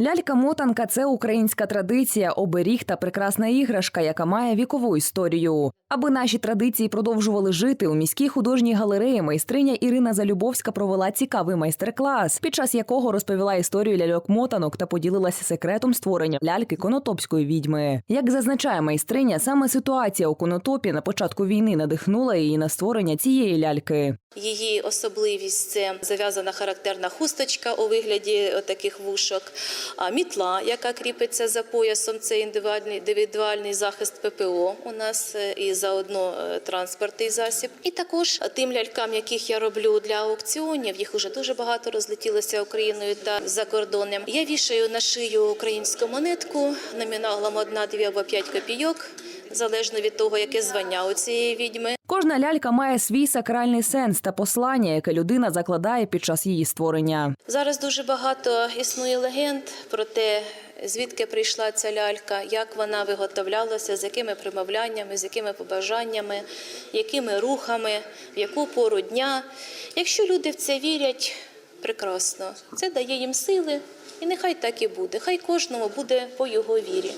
Лялька-мотанка це українська традиція, оберіг та прекрасна іграшка, яка має вікову історію. Аби наші традиції продовжували жити, у міській художній галереї майстриня Ірина Залюбовська провела цікавий майстер-клас, під час якого розповіла історію ляльок-мотанок та поділилася секретом створення ляльки конотопської відьми. Як зазначає майстриня, саме ситуація у конотопі на початку війни надихнула її на створення цієї ляльки. Її особливість це зав'язана характерна хусточка у вигляді таких вушок, а мітла, яка кріпиться за поясом, це індивідуальний, захист ППО у нас е, і заодно е, транспортний засіб. І також тим лялькам, яких я роблю для аукціонів, їх уже дуже багато розлетілося Україною та за кордоном. Я вішаю на шию українську монетку номіналом 1, 2 або 5 копійок, залежно від того, яке звання у цієї відьми. Кожна лялька має свій сакральний сенс та послання, яке людина закладає під час її створення. Зараз дуже багато існує легенд про те, звідки прийшла ця лялька, як вона виготовлялася, з якими примовляннями, з якими побажаннями, якими рухами, в яку пору дня. Якщо люди в це вірять, прекрасно. Це дає їм сили, і нехай так і буде. Хай кожному буде по його вірі.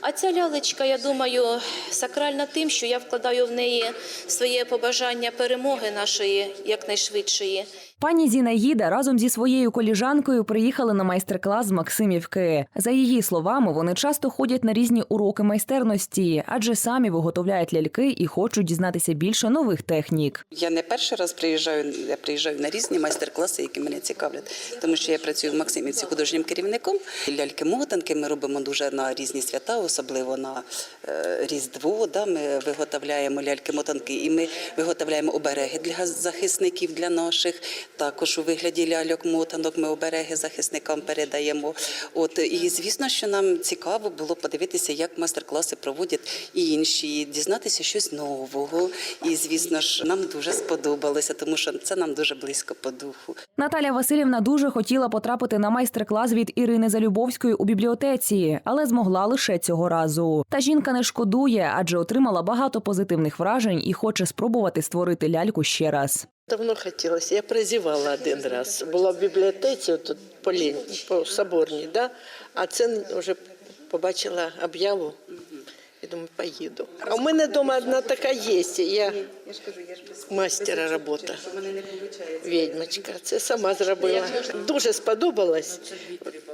А ця лялечка, я думаю, сакральна тим, що я вкладаю в неї своє побажання перемоги нашої якнайшвидшої. Пані Зінаїда разом зі своєю коліжанкою приїхали на майстер-клас з Максимівки. За її словами, вони часто ходять на різні уроки майстерності, адже самі виготовляють ляльки і хочуть дізнатися більше нових технік. Я не перший раз приїжджаю, я приїжджаю на різні майстер-класи, які мене цікавлять, тому що я працюю в Максимівці художнім керівником. Ляльки-мотанки ми робимо дуже на різні свята, особливо на е, Різдво. Да, ми виготовляємо ляльки-мотанки і ми виготовляємо обереги для захисників, для наших. Також у вигляді ляльок-мотанок ми обереги захисникам передаємо. От і звісно, що нам цікаво було подивитися, як майстер-класи проводять і інші, дізнатися щось нового. І звісно ж, нам дуже сподобалося, тому що це нам дуже близько по духу. Наталя Васильівна дуже хотіла потрапити на майстер-клас від Ірини Залюбовської у бібліотеці, але змогла лише цього разу. Та жінка не шкодує, адже отримала багато позитивних вражень і хоче спробувати створити ляльку ще раз. Давно хотілося. Я прозівала один раз. Була в бібліотеці тут по, Лін, по Соборній, да? а це вже побачила об'яву і думаю, поїду. А у мене вдома одна така є. Я мастера робота. Відьмочка. Це сама зробила. Дуже сподобалось.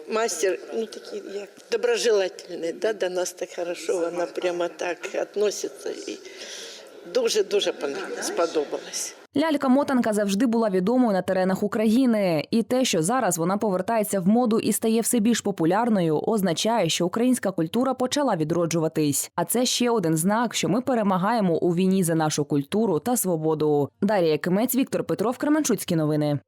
Мастер, ну такий як доброжелательний, да? до нас так хорошо, вона прямо так відноситься. І дуже-дуже сподобалось. Лялька-мотанка завжди була відомою на теренах України, і те, що зараз вона повертається в моду і стає все більш популярною, означає, що українська культура почала відроджуватись. А це ще один знак, що ми перемагаємо у війні за нашу культуру та свободу. Дарія Кимець, Віктор Петров, Кременчуцькі новини.